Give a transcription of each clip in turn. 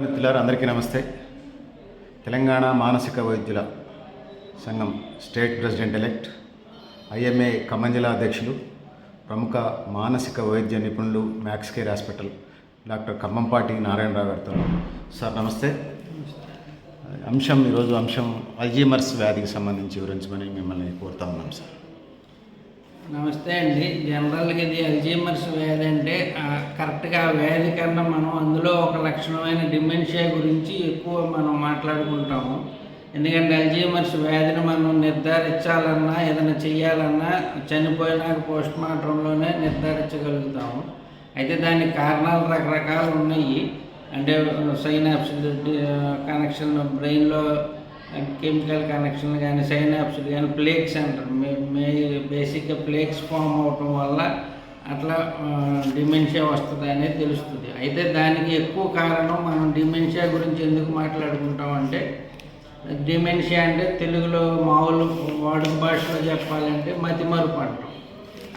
మిత్రులారు అందరికీ నమస్తే. తెలంగాణ మానసిక వైద్యుల సంఘం state president elect IMA Khammam జిల్లా అధ్యక్షులు ప్రముఖ మానసిక వైద్య నిపుణులు Max Care hospital doctor Khammampati Narayana Rao గారితో సార్ నమస్తే. అంశం ఈరోజు అంశం అల్జీమర్స్ వ్యాధికి సంబంధించి వివరించమని మిమ్మల్ని కోరుతా ఉన్నాం సార్. నమస్తే అండి. జనరల్గా ఇది అల్జీమర్స్ వ్యాధి అంటే కరెక్ట్గా వ్యాధి కన్నా మనం అందులో ఒక లక్షణమైన డిమెన్షియా గురించి ఎక్కువ మనం మాట్లాడుకుంటాము. ఎందుకంటే అల్జీమర్స్ వ్యాధిని మనం నిర్ధారించాలన్నా ఏదైనా చేయాలన్నా చనిపోయినాక పోస్ట్ మార్టంలోనే నిర్ధారించగలుగుతాము. అయితే దానికి కారణాలు రకరకాలు ఉన్నాయి. అంటే సైనాప్స్ కనెక్షన్ బ్రెయిన్లో కెమికల్ కనెక్షన్ కానీ సైనాప్స్ కానీ ప్లేక్స్ అంటారు మే మే బేసిక్గా ప్లేక్స్ ఫామ్ అవటం వల్ల అట్లా డిమెన్షియా వస్తుంది అనేది తెలుస్తుంది. అయితే దానికి ఎక్కువ కారణం మనం డిమెన్షియా గురించి ఎందుకు మాట్లాడుకుంటామంటే డిమెన్షియా అంటే తెలుగులో మామూలు వాడుక భాషలో చెప్పాలంటే మతిమరుపు అంటాం.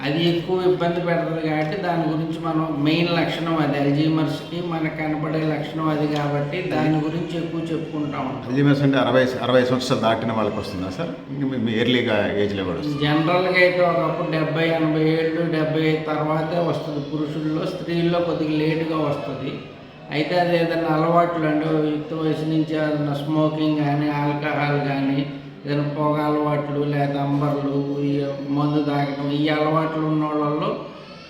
అది ఎక్కువ ఇబ్బంది పెడుతుంది కాబట్టి దాని గురించి మనం మెయిన్ లక్షణం అది. అల్జీమర్స్కి మనకు కనపడే లక్షణం అది కాబట్టి దాని గురించి ఎక్కువ చెప్పుకుంటా ఉంటాం. అల్జీమర్స్ అంటే అరవై అరవై సంవత్సరాలు దాటిన వాళ్ళకి వస్తుందా సార్? ఎర్లీగా ఏజ్లో కూడా జనరల్గా అయితే ఒకప్పుడు డెబ్బై ఎనభై ఏళ్ళు డెబ్బై తర్వాతే వస్తుంది. పురుషుల్లో స్త్రీల్లో కొద్దిగా లేటుగా వస్తుంది. అయితే అది ఏదైనా అలవాట్లు అంటే యుక్త వయసు నుంచి ఏదైనా స్మోకింగ్ కానీ ఆల్కహాల్ కానీ ఏదైనా పొగ అలవాట్లు లేదా అంబర్లు మందు తాగడం ఈ అలవాట్లు ఉన్న వాళ్ళలో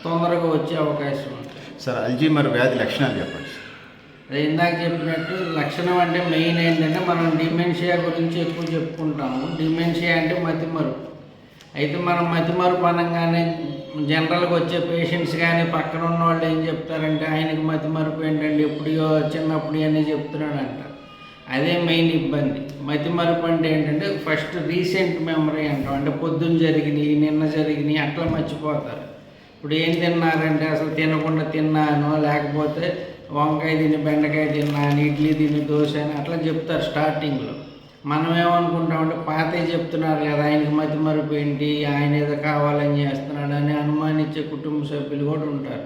తొందరగా వచ్చే అవకాశం ఉంది. సార్ అల్జీమర్ వ్యాధి లక్షణాలు చెప్పండి సార్. ఇందాక చెప్పినట్టు లక్షణం అంటే మెయిన్ ఏంటంటే మనం డిమెన్షియా గురించి ఎక్కువ చెప్పుకుంటాము. డిమెన్షియా అంటే మతిమరుపు. అయితే మనం మతిమరుపు అనగానే జనరల్గా వచ్చే పేషెంట్స్ కానీ పక్కన ఉన్న వాళ్ళు ఏం చెప్తారంటే ఆయనకి మతిమరుపు ఏంటంటే ఎప్పుడో చిన్నప్పుడు అని చెప్తున్నాడు అంటారు అదే మెయిన్ ఇబ్బంది. మతిమరుపు అంటే ఏంటంటే ఫస్ట్ రీసెంట్ మెమరీ అంటాం. అంటే పొద్దున్న జరిగినాయి నిన్న జరిగినాయి అట్లా మర్చిపోతారు. ఇప్పుడు ఏం తిన్నారంటే అసలు తినకుండా తిన్నాను లేకపోతే వంకాయ తిని బెండకాయ తిన్నాను ఇడ్లీ తిని దోశ అని అట్లా చెప్తారు స్టార్టింగ్లో. మనం ఏమనుకుంటామంటే పాతే చెప్తున్నారు కదా ఆయనకి మతి మరుపు ఏంటి ఆయన ఏదో కావాలని చేస్తున్నాడు అని అనుమానించే కుటుంబ సభ్యులు కూడా ఉంటారు.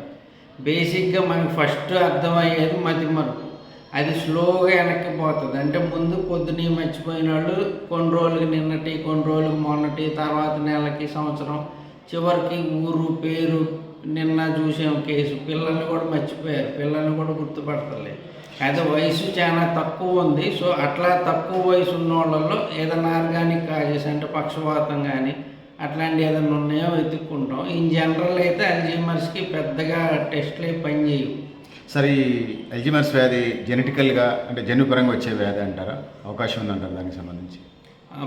బేసిక్గా మనకి ఫస్ట్ అర్థమయ్యేది మతి మరుపు. అది స్లోగా వెనక్కి పోతుంది. అంటే ముందు పొద్దునే మర్చిపోయిన వాళ్ళు కొన్ని రోజులకి నిన్నటి కొన్ని రోజులకి మొన్నటి తర్వాత నెలకి సంవత్సరం చివరికి ఊరు పేరు నిన్న చూసాం కేసు. పిల్లల్ని కూడా మర్చిపోయారు. పిల్లల్ని కూడా గుర్తుపడతలేదు అయితే వయసు చాలా తక్కువ ఉంది. సో అట్లా తక్కువ వయసు ఉన్న వాళ్ళల్లో ఏదైనా ఆర్గానిక్ కాజెస్ అంటే పక్షవాతం కానీ అట్లాంటి ఏదైనా ఉన్నాయో వెతుక్కుంటాం. ఇన్ జనరల్ అయితే అల్జీమర్స్కి పెద్దగా టెస్ట్లు పనిచేయవు. సరే ఈ వ్యాధి జెనెటికల్గా అంటే జన్యుపరంగా వచ్చే వ్యాధి అంటారా? అవకాశం ఉందంటారు దానికి సంబంధించి.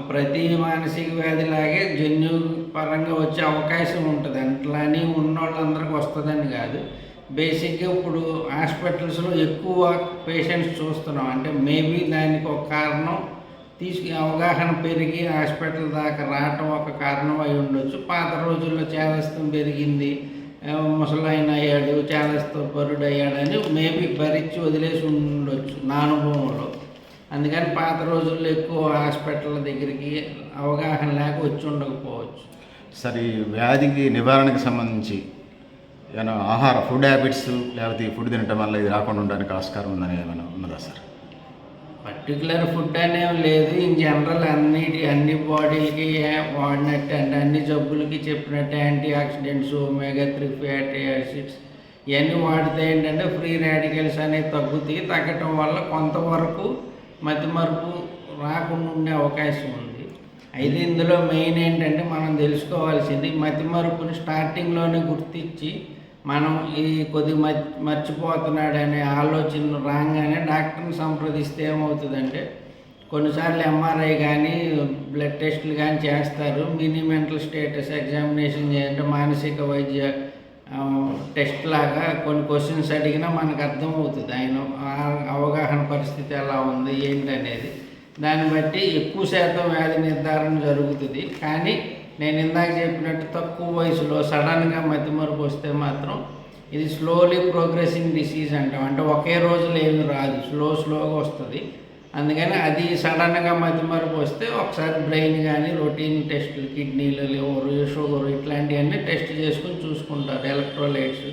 ప్రతి మానసిక వ్యాధిలాగే జన్యు పరంగా వచ్చే అవకాశం ఉంటుంది. అట్లాని ఉన్న వాళ్ళందరికీ వస్తుందని కాదు. బేసిక్గా ఇప్పుడు హాస్పిటల్స్లో ఎక్కువ పేషెంట్స్ చూస్తున్నాం. అంటే మేబీ దానికి ఒక కారణం తీసుకు అవగాహన పెరిగి హాస్పిటల్ దాకా రావటం ఒక కారణం అయి ఉండొచ్చు. పాత రోజుల్లో చేదస్తం పెరిగింది. ముసలాయన అయ్యాడు చాలాస్తో పరుడు అయ్యాడని మేబీ భరించి వదిలేసి ఉండొచ్చు నా అనుభవంలో. అందుకని పాత రోజుల్లో ఎక్కువ హాస్పిటల్ దగ్గరికి అవగాహన లేక వచ్చి ఉండకపోవచ్చు. సరే వ్యాధికి నివారణకు సంబంధించి ఏమైనా ఆహార ఫుడ్ హ్యాబిట్స్ లేకపోతే ఫుడ్ తినటం వల్ల ఇది రాకుండా ఉండడానికి ఆస్కారం ఉందని ఏమైనా ఉన్నదా సార్? పర్టికులర్ ఫుడ్ అనేవి లేదు. ఇన్ జనరల్ అన్నిటి అన్ని బాడీలకి వాడినట్టు అంటే అన్ని జబ్బులకి చెప్పినట్టు antioxidants omega three fatty acids ఇవన్నీ వాడితే ఏంటంటే ఫ్రీ రాడికల్స్ అనేవి తగ్గుతాయి. తగ్గటం వల్ల కొంతవరకు మతిమరుపు రాకుండా ఉండే అవకాశం ఉంది. అయితే ఇందులో మెయిన్ ఏంటంటే మనం తెలుసుకోవాల్సింది మతిమరుపుని స్టార్టింగ్లోనే గుర్తించి మనం ఈ కొద్ది మర్చి మర్చిపోతున్నాడు అనే ఆలోచన రాగానే డాక్టర్ని సంప్రదిస్తే ఏమవుతుందంటే కొన్నిసార్లు ఎంఆర్ఐ కానీ బ్లడ్ టెస్టులు కానీ చేస్తారు. మినీ మెంటల్ స్టేటస్ ఎగ్జామినేషన్ చేయంటే మానసిక వైద్య టెస్ట్ లాగా కొన్ని క్వశ్చన్స్ అడిగినా మనకు అర్థమవుతుంది. ఆయన అవగాహన పరిస్థితి ఎలా ఉంది ఏంటనేది. దాన్ని బట్టి ఎక్కువ శాతం వ్యాధి నిర్ధారణ జరుగుతుంది. కానీ నేను ఇందాక చెప్పినట్టు తక్కువ వయసులో సడన్గా మతిమరుపు వస్తే మాత్రం ఇది స్లోలీ ప్రోగ్రెసింగ్ డిసీజ్ అంటాం. అంటే ఒకే రోజులో ఏమి రాదు. స్లో స్లోగా వస్తుంది. అందుకని అది సడన్గా మతిమరుపు వస్తే ఒకసారి బ్రెయిన్ కానీ రొటీన్ టెస్టులు కిడ్నీలు లివర్ షుగర్ ఇట్లాంటివన్నీ టెస్ట్ చేసుకుని చూసుకుంటారు. ఎలక్ట్రోలైట్స్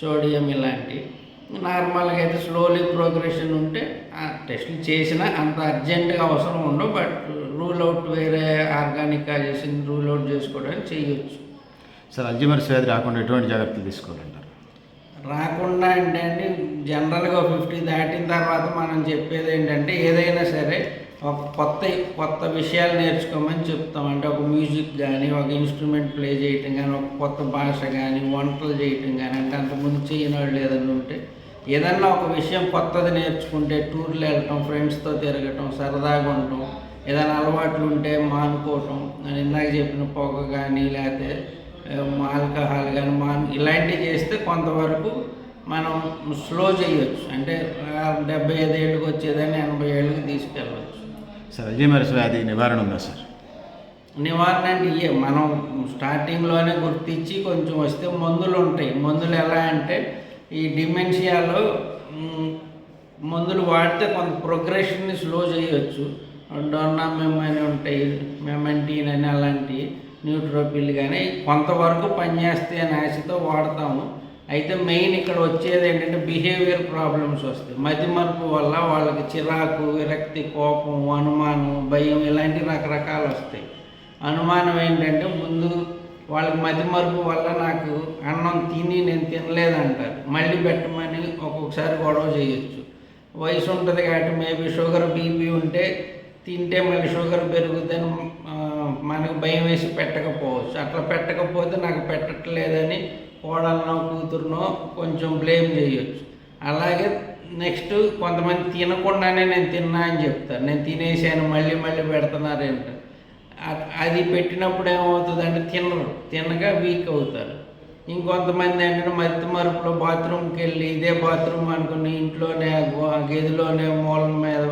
సోడియం ఇలాంటివి నార్మల్గా అయితే స్లోలీ ప్రోగ్రెషన్ ఉంటే ఆ టెస్టులు చేసినా అంత అర్జెంటుగా అవసరం ఉండవు. బట్ రూల్ అవుట్ వేరే ఆర్గానిక్ కాజేషన్ రూల్ అవుట్ చేసుకోవడానికి చేయొచ్చు. సార్ అల్జిమర్స్ వ్యాధి రాకుండా ఎటువంటి జాగ్రత్తలు తీసుకోవాలంటారు? రాకుండా అంటే అండి జనరల్గా ఫిఫ్టీ దాటిన తర్వాత మనం చెప్పేది ఏంటంటే ఏదైనా సరే ఒక కొత్త కొత్త విషయాలు నేర్చుకోమని చెప్తాం. అంటే ఒక మ్యూజిక్ కానీ ఒక ఇన్స్ట్రుమెంట్ ప్లే చేయటం కానీ ఒక కొత్త భాష కానీ వంటలు చేయటం కానీ అంటే అంతకుముందు చేయని వాళ్ళు ఏదన్నా ఉంటే ఏదన్నా ఒక విషయం కొత్తది నేర్చుకుంటే టూర్లు వెళ్ళటం ఫ్రెండ్స్తో తిరగటం సరదాగా ఉండటం ఏదైనా అలవాట్లు ఉంటే మానుకోవటం నేను ఇందాక చెప్పిన పొగ కానీ లేకపోతే ఆల్కహాల్ కానీ మా ఇలాంటివి చేస్తే కొంతవరకు మనం స్లో చేయొచ్చు. అంటే డెబ్బై ఐదు ఏళ్ళకి వచ్చేదాన్ని ఎనభై ఏళ్ళకి తీసుకెళ్ళవచ్చు సార్ అల్జిమర్స్ వ్యాధి నివారణ ఉందా సార్? నివారణ అంటే ఇయే మనం స్టార్టింగ్లోనే గుర్తించి కొంచెం వస్తే మందులు ఉంటాయి. మందులు ఎలా అంటే ఈ డిమెన్షియాలో మందులు వాడితే కొంత ప్రోగ్రెషన్ని స్లో చేయొచ్చు. డొన్నా మెమ్ ఉంటాయి మెమంటీన్ అని అలాంటి న్యూట్రోపిల్ కానీ కొంతవరకు పనిచేస్తే అని ఆశతో వాడతాము. అయితే మెయిన్ ఇక్కడ వచ్చేది ఏంటంటే బిహేవియర్ ప్రాబ్లమ్స్ వస్తాయి. మతిమరుపు వల్ల వాళ్ళకి చిరాకు విరక్తి కోపం అనుమానం భయం ఇలాంటి రకరకాలు వస్తాయి. అనుమానం ఏంటంటే ముందు వాళ్ళకి మతిమరుపు వల్ల నాకు అన్నం తిని నేను తినలేదంటారు. మళ్ళీ పెట్టమని ఒక్కొక్కసారి గొడవ చేయొచ్చు. వయసు ఉంటుంది కాబట్టి మేబీ షుగర్ బీపీ ఉంటే తింటే మళ్ళీ షుగర్ పెరుగుద్దని మనకు భయం వేసి పెట్టకపోవచ్చు. అట్లా పెట్టకపోతే నాకు పెట్టట్లేదని కోడలనో కూతురునో కొంచెం బ్లేమ్ చేయొచ్చు. అలాగే నెక్స్ట్ కొంతమంది తినకుండానే నేను తిన్నా అని చెప్తారు. నేను తినేసాను మళ్ళీ మళ్ళీ పెడుతున్నారు అది పెట్టినప్పుడు ఏమవుతుంది అంటే తినరు. తినగా వీక్ అవుతారు. ఇంకొంతమంది ఏంటంటే మత్తి మరుపులో బాత్రూమ్కి వెళ్ళి ఇదే బాత్రూమ్ అనుకుని ఇంట్లోనే గదిలోనే మూలం మీద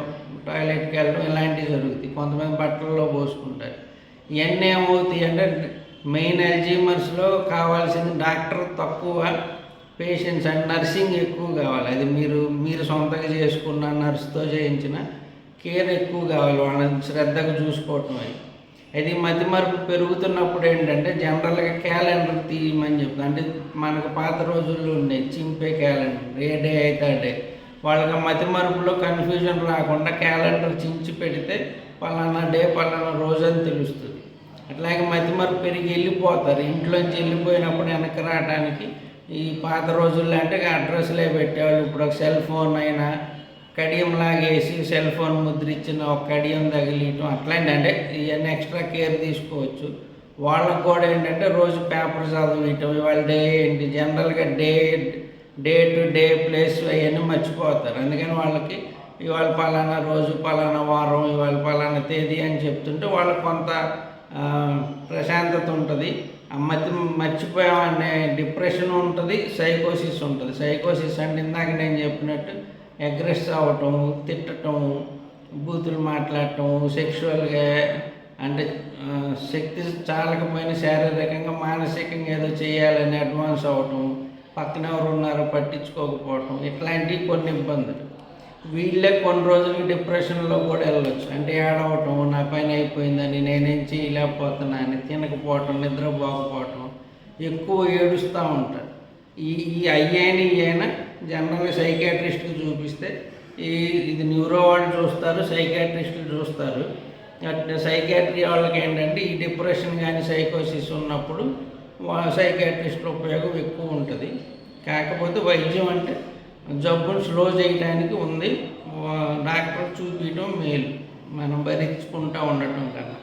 టాయిలెట్కి వెళ్ళడం ఇలాంటివి జరుగుతాయి. కొంతమంది బట్టల్లో పోసుకుంటారు. ఇవన్నీ ఏమవుతాయి అంటే మెయిన్ అల్జీమర్స్లో కావాల్సింది డాక్టర్ తక్కువ పేషెంట్స్ అండ్ నర్సింగ్ ఎక్కువ కావాలి. అది మీరు మీరు సొంతంగా చేసుకున్న నర్స్తో చేయించిన కేర్ ఎక్కువ కావాలి. వాళ్ళని శ్రద్ధగా చూసుకోవటం అది. అది మధ్య మరుపు పెరుగుతున్నప్పుడు ఏంటంటే జనరల్గా క్యాలెండర్ తీయమని చెప్తాను అంటే మనకు పాత రోజుల్లో ఉండే చింపే క్యాలెండర్. ఏ డే అయితే ఆ డే. వాళ్ళకి మతి మరుపులో కన్ఫ్యూజన్ రాకుండా క్యాలెండర్ చించి పెడితే పలానా డే పలానా రోజు అని తెలుస్తుంది. అట్లాగే మతి మరుపు పెరిగి వెళ్ళిపోతారు. ఇంట్లోంచి వెళ్ళిపోయినప్పుడు వెనక్కి రావడానికి ఈ పాత రోజుల్లో అంటే అడ్రస్లే పెట్టేవాళ్ళు. ఇప్పుడు ఒక సెల్ ఫోన్ అయినా కడియం లాగేసి సెల్ ఫోన్ ముద్రించిన ఒక కడియం తగిలియటం అట్లాంటి అంటే ఇవన్నీ ఎక్స్ట్రా కేర్ తీసుకోవచ్చు. వాళ్ళకు కూడా ఏంటంటే రోజు పేపర్ చదవటం ఇవాళ డే ఏంటి? జనరల్గా day day to day place అవన్నీ మర్చిపోతారు. అందుకని వాళ్ళకి ఇవాళ పలానా రోజు పలానా వారం ఇవాళ పలానా తేదీ అని చెప్తుంటే వాళ్ళకి కొంత ప్రశాంతత ఉంటుంది. మతి మర్చిపోయామనే డిప్రెషన్ ఉంటుంది సైకోసిస్ ఉంటుంది. సైకోసిస్ అంటే ఇందాక నేను చెప్పినట్టు అగ్రెస్ అవ్వటం తిట్టటం బూతులు మాట్లాడటం సెక్షువల్గా అంటే శక్తి చాలకపోయిన శారీరకంగా మానసికంగా ఏదో చేయాలని అడ్వాన్స్ అవ్వటం పక్కన ఎవరు ఉన్నారో పట్టించుకోకపోవటం ఇట్లాంటివి కొన్ని ఇబ్బందులు. వీళ్ళే కొన్ని రోజులు డిప్రెషన్లో కూడా వెళ్ళొచ్చు. అంటే ఏడవటం నా పని అయిపోయిందని నేనేం చేయలేకపోతున్నాను తినకపోవటం నిద్రపోకపోవటం ఎక్కువ ఏడుస్తూ ఉంటారు. ఈ ఈ అయ్యాని అయినా జనరల్గా సైకాట్రిస్ట్కి చూపిస్తే ఈ ఇది న్యూరో వాళ్ళు చూస్తారు సైకాట్రిస్టులు చూస్తారు. అట్లా సైకాట్రీ వాళ్ళకి ఏంటంటే ఈ డిప్రెషన్ కానీ సైకోసిస్ ఉన్నప్పుడు సైకాట్రిస్టుల ఉపయోగం ఎక్కువ ఉంటుంది. కాకపోతే వైద్యం అంటే జబ్బును స్లో చేయడానికి ఉంది. డాక్టర్ చూపించడం మేలు. మనం భరించుకుంటూ ఉండటం కన్నా.